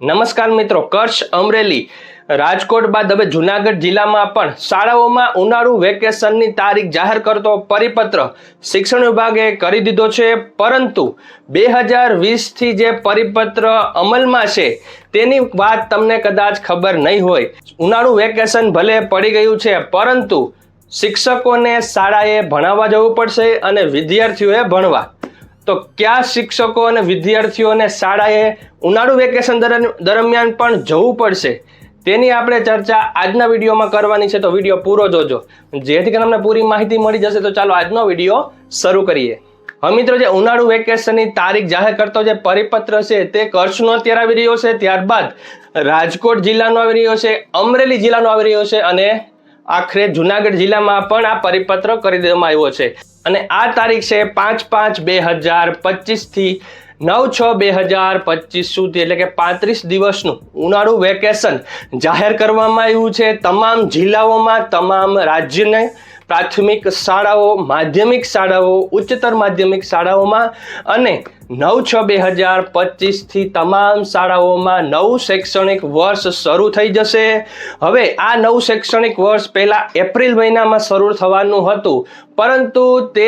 નમસ્કાર મિત્રો કચ્છ અમરેલી, રાજકોટ બાદ હવે જુનાગઢ જિલ્લામાં પણ શાળાઓમાં ઉનાળુ વેકેશનની તારીખ જાહેર કરતો પરિપત્ર શિક્ષણ વિભાગે કરી દીધો છે. પરંતુ બે હજાર વીસથી જે પરિપત્ર અમલમાં છે તેની વાત તમને કદાચ ખબર નહીં હોય. ઉનાળુ વેકેશન ભલે પડી ગયું છે, પરંતુ શિક્ષકોને શાળાએ ભણાવવા જવું પડશે અને વિદ્યાર્થીઓએ ભણવા. તો કયા શિક્ષકો અને વિદ્યાર્થીઓને શાળાએ ઉનાળુ વેકેશન દરમિયાન પણ જવું પડશે? તેની આપણે ચર્ચા આજના વિડીયોમાં કરવાની છે, તો વીડિયો પૂરો જોજો. જેથી કરીને તમને પૂરી માહિતી મળી જશે, તો ચાલો આજનો વીડિયો શરૂ કરીએ. હવે મિત્રો, જે ઉનાળુ વેકેશનની તારીખ જાહેર કરતો જે પરિપત્ર છે, તે કચ્છનો અત્યારે આવી રહ્યો છે. ત્યારબાદ રાજકોટ જિલ્લાનો આવી રહ્યો છે, અમરેલી જિલ્લાનો આવી રહ્યો છે અને આખરે જુનાગઢ જિલ્લામાં પણ આ પરિપત્ર કરી દેવામાં આવ્યો છે. અને આ તારીખ છે પાંચ પાંચ બે હજાર પચીસથી નવ છ બે હજાર પચીસ સુધી, એટલે કે પાંત્રીસ દિવસનું ઉનાળુ વેકેશન જાહેર કરવામાં આવ્યું છે તમામ જિલ્લાઓમાં, તમામ રાજ્યને. પ્રાથમિક શાળાઓ, માધ્યમિક શાળાઓ, ઉચ્ચતર માધ્યમિક શાળાઓમાં અને નવ છ બે હજાર પચીસથી તમામ શાળાઓમાં નવું શૈક્ષણિક વર્ષ શરૂ થઈ જશે. હવે આ નવું શૈક્ષણિક વર્ષ પહેલાં એપ્રિલ મહિનામાં શરૂ થવાનું હતું. પરંતુ તે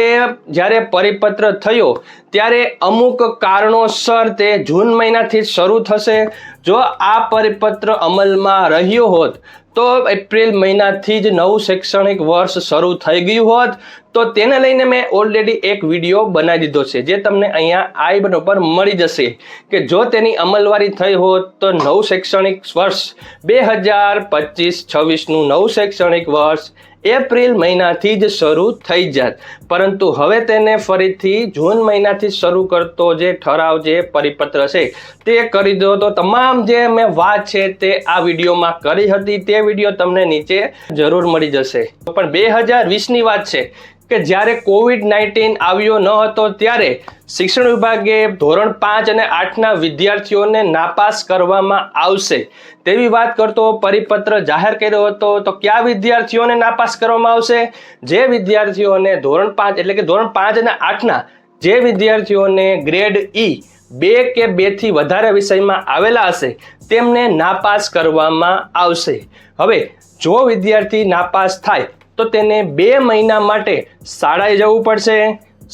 જ્યારે પરિપત્ર થયો, ત્યારે અમુક કારણોસર તે જૂન મહિનાથી શરૂ થશે. જો આ પરિપત્ર અમલમાં રહ્યો હોત તો એપ્રિલ મહિનાથી જ નવું શૈક્ષણિક વર્ષ શરૂ થઈ ગયું હોત, તો તેને લઈને મેં ઓલરેડી એક વીડિયો બનાવી દીધો છે, જે તમને અહીંયા આઈ બટન ઉપર મળી જશે કે જો તેની અમલવારી થઈ હોત તો નવું શૈક્ષણિક વર્ષ બે હજાર પચીસ છવ્વીસનું નવું શૈક્ષણિક વર્ષ એપ્રિલ મહિનાથી જ શરૂ થઈ જાત. પરંતુ હવે તેને ફરીથી જૂન મહિનાથી શરૂ કરતો જે ઠરાવ, જે પરિપત્ર છે, તે કરી દો. તો તમામ જે મેં વાત છે તે આ વિડીયોમાં કરી હતી. તે વીડિયો તમને નીચે જરૂર મળી જશે. પણ બે હજાર વીસની વાત છે. કે જ્યારે કોવિડ નાઇન્ટીન આવ્યો ન હતો ત્યારે શિક્ષણ વિભાગે ધોરણ પાંચ અને આઠના વિદ્યાર્થીઓને નાપાસ કરવામાં આવશે. તેવી વાત કરતો પરિપત્ર જાહેર કર્યો હતો, તો કયા વિદ્યાર્થીઓને નાપાસ કરવામાં આવશે? જે વિદ્યાર્થીઓને ધોરણ પાંચ એટલે કે ધોરણ પાંચ અને આઠના જે વિદ્યાર્થીઓને ગ્રેડ ઈ બે કે બેથી વધારે વિષયમાં આવેલા હશે, તેમને નાપાસ કરવામાં આવશે. હવે, જો વિદ્યાર્થી નાપાસ થાય તો તેને બે મહિના માટે શાળાએ જવું પડશે.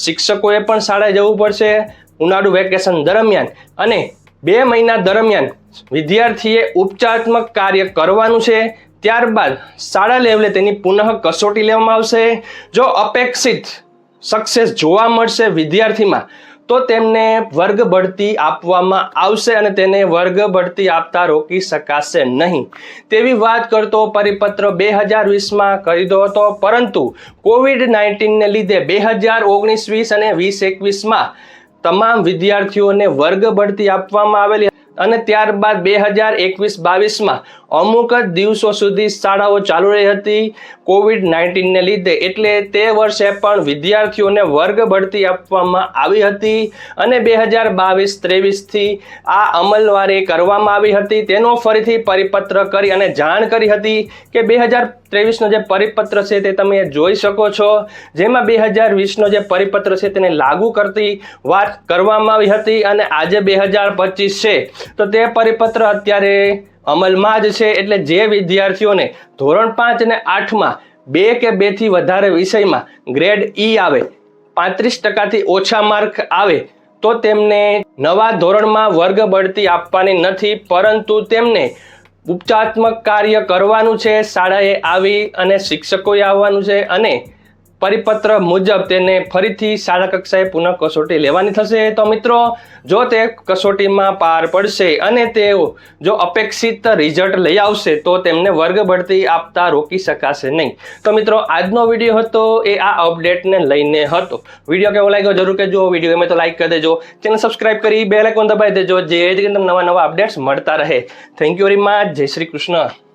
શિક્ષકોએ પણ શાળાએ જવું પડશે. ઉનાળુ વેકેશન દરમિયાન અને બે મહિના દરમિયાન વિદ્યાર્થીએ ઉપચારાત્મક કાર્ય કરવાનું છે. ત્યારબાદ શાળા લેવલે તેની પુનઃ કસોટી લેવામાં આવશે. જો અપેક્ષિત સક્સેસ જોવા મળશે વિદ્યાર્થીમાં તો તેમને વર્ગ બઢતી આપવામાં આવશે અને તેને વર્ગ બઢતી આપતા રોકી શકાશે નહીં. તેવી વાત કરતો પરિપત્ર બે હજાર વીસમાં કરી દો હતો, પરંતુ કોવિડ નાઇન્ટીનને લીધે બે હજાર ઓગણીસ વીસ અને વીસ એકવીસમાં તમામ વિદ્યાર્થીઓને વર્ગ બઢતી આપવામાં આવેલી અને ત્યારબાદ બે હજાર એકવીસ બાવીસમાં અમુક જ દિવસો સુધી શાળાઓ ચાલુ રહી હતી. કોવિડ નાઇન્ટીનને લીધે એટલે તે વર્ષે પણ વિદ્યાર્થીઓને વર્ગ બઢતી આપવામાં આવી હતી અને બે હજાર બાવીસ ત્રેવીસથી આ અમલવારી કરવામાં આવી હતી. તેનો ફરીથી પરિપત્ર કરી અને જાણ કરી હતી કે બે હજાર ત્રેવીસનો જે પરિપત્ર છે તે તમે જોઈ શકો છો. જેમાં બે હજાર વીસનો જે પરિપત્ર છે તેને લાગુ કરતી વાત કરવામાં આવી હતી અને આજે બે હજાર પચીસ છે. તો તે પરિપત્ર અત્યારે અમલમાં જ છે એટલે જે વિદ્યાર્થીઓને ધોરણ પાંચ અને આઠમાં બે કે બેથી વધારે વિષયમાં ગ્રેડ ઈ આવે, પાંત્રીસ ટકાથી ઓછા માર્ક આવે, તો તેમને નવા ધોરણમાં વર્ગ બઢતી આપવાની નથી, પરંતુ તેમને ઉપચારાત્મક કાર્ય કરવાનું છે, શાળાએ આવી અને શિક્ષકોએ આવવાનું છે અને પરિપત્ર મુજબ તેને ફરીથી શાળા કક્ષાએ પુનઃ કસોટી લેવાની થશે. તો મિત્રો, જો તે કસોટીમાં પાર પડશે અને તેઓ જો અપેક્ષિત રિઝલ્ટ લઈ આવશે, તો તેમને વર્ગ બઢતી આપતા રોકી શકાશે નહીં. તો મિત્રો, આજનો વીડિયો હતો એ આ અપડેટને લઈને હતો. વીડિયો કેવો લાગ્યો? જરૂર કહેજો. વીડિયો ગમે તો લાઈક કરી દેજો. ચેનલ સબસ્ક્રાઈબ કરી બે લાઇકોન દબાવી દેજો. જે તમને નવા નવા અપડેટ્સ મળતા રહે. થેન્ક યુ વેરી મચ જય શ્રી કૃષ્ણ.